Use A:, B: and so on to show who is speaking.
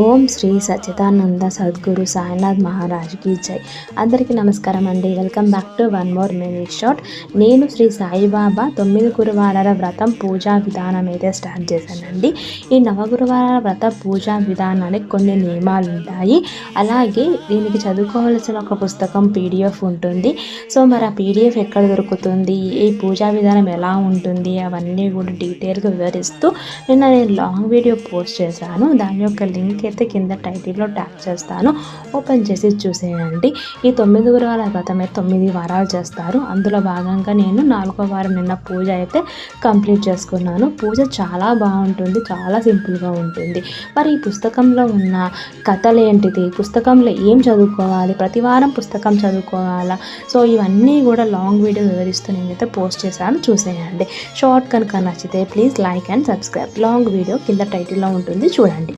A: ఓం శ్రీ సచ్చిదానంద సద్గురు సాయినాథ్ మహారాజ్కి జై. అందరికీ నమస్కారం అండి. Welcome back to one more mini shot నేను శ్రీ సాయిబాబా తొమ్మిది గురువారాల వ్రతం పూజా విధానం అయితే స్టార్ట్ చేశానండి. ఈ నవగురువారాల వ్రత పూజా విధానానికి కొన్ని నియమాలు ఉంటాయి. అలాగే దీనికి చదువుకోవాల్సిన ఒక పుస్తకం పీడిఎఫ్ ఉంటుంది. సో మరి ఆ పీడిఎఫ్ ఎక్కడ దొరుకుతుంది? ఈ పూజా విధానం ఎలా ఉంటుంది? అవన్నీ కూడా డీటెయిల్గా వివరిస్తూ నిన్న నేను లాంగ్ వీడియో పోస్ట్ చేశాను. దాని యొక్క లింక్ అయితే కింద టైటిల్లో ట్యాప్ చేస్తాను. ఓపెన్ చేసి చూసేయండి. ఈ తొమ్మిది గురువాల వ్రతం అయితే తొమ్మిది వారాలు చేస్తారు. అందులో భాగంగా నేను నాలుగో వారం నిన్న పూజ అయితే కంప్లీట్ చేసుకున్నాను. పూజ చాలా బాగుంటుంది. చాలా సింపుల్గా ఉంటుంది. మరి ఈ పుస్తకంలో ఉన్న కథలు ఏంటిది? పుస్తకంలో ఏం చదువుకోవాలి? ప్రతి వారం పుస్తకం చదువుకోవాలా? సో ఇవన్నీ కూడా లాంగ్ వీడియో వివరిస్తూ నేనైతే పోస్ట్ చేశాను. చూసేయండి. షార్ట్ కనుక నచ్చితే please like and subscribe. Long video కింద టైటిల్లో ఉంటుంది. చూడండి.